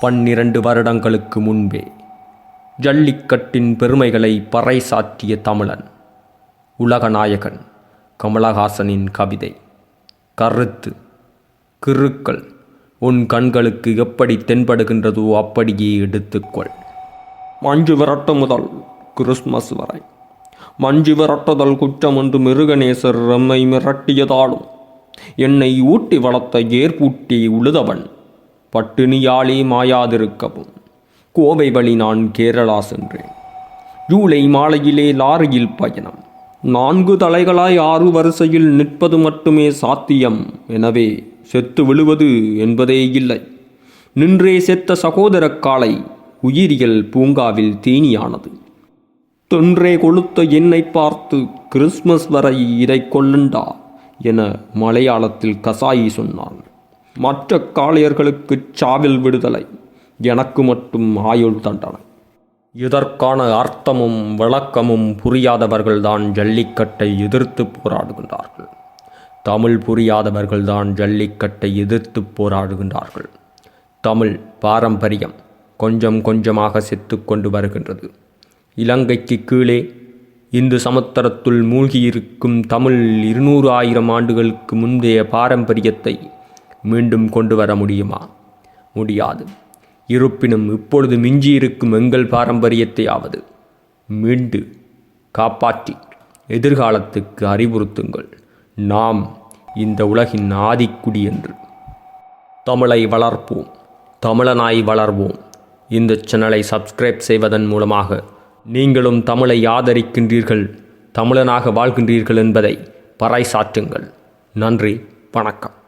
பன்னிரண்டு வருடங்களுக்கு முன்பே ஜல்லிக்கட்டின் பெருமைகளை பறைசாற்றிய தமிழன் உலகநாயகன் கமலஹாசனின் கவிதை கருத்து கிருக்கள் உன் கண்களுக்கு எப்படி தென்படுகின்றதோ அப்படியே எடுத்துக்கொள். மஞ்சு விரட்டு முதல் கிறிஸ்மஸ் வரை. மஞ்சு விரட்டுதல் குற்றம் என்று மிருகநேசர் எம்மை மிரட்டியதாலும் என்னை ஊட்டி வளர்த்த ஏற்பூட்டி உழுதவன் பட்டினியாலே மாயாதிருக்கவும். கோவை வழி நான் கேரளா சென்றேன். ஜூலை மாலையிலே லாரியில் பயணம். நான்கு தலைகளாய் ஆறு வரிசையில் நிற்பது மட்டுமே சாத்தியம். எனவே செத்து விழுவது என்பதே இல்லை. நின்றே செத்த சகோதர காளை உயிரியல் பூங்காவில் தீனியானது. தொன்றே கொளுத்த என்னை பார்த்து கிறிஸ்மஸ் வரை இதை கொள்ளுண்டா? என மலையாளத்தில் கசாயி சொன்னான். மற்ற காளையர்களுக்கு சாவில் விடுதலை. எனக்கு மட்டும் ஆயுள் தண்டனை. இதற்கான அர்த்தமும் விளக்கமும் புரியாதவர்கள்தான் ஜல்லிக்கட்டை எதிர்த்து போராடுகின்றார்கள். தமிழ் புரியாதவர்கள்தான் ஜல்லிக்கட்டை எதிர்த்து போராடுகின்றார்கள். தமிழ் பாரம்பரியம் கொஞ்சம் கொஞ்சமாக செத்து கொண்டு வருகின்றது. இலங்கைக்கு கீழே இந்து சமுத்திரத்துள் மூழ்கியிருக்கும் தமிழ் இருநூறு ஆயிரம் ஆண்டுகளுக்கு முந்தைய பாரம்பரியத்தை மீண்டும் கொண்டு வர முடியுமா? முடியாது. இருப்பினும் இப்பொழுது மிஞ்சியிருக்கும் எங்கள் பாரம்பரியத்தையாவது மீண்டு காப்பாற்றி எதிர்காலத்துக்கு அறிவுறுத்துங்கள். நாம் இந்த உலகின் ஆதிக்குடி என்று. தமிழை வளர்ப்போம். தமிழனாய் வளர்வோம். இந்த சேனலை சப்ஸ்கிரைப் செய்வதன் மூலமாக நீங்களும் தமிழை ஆதரிக்கின்றீர்கள் தமிழனாக வாழ்கின்றீர்கள் என்பதை பறைசாற்றுங்கள். நன்றி வணக்கம்.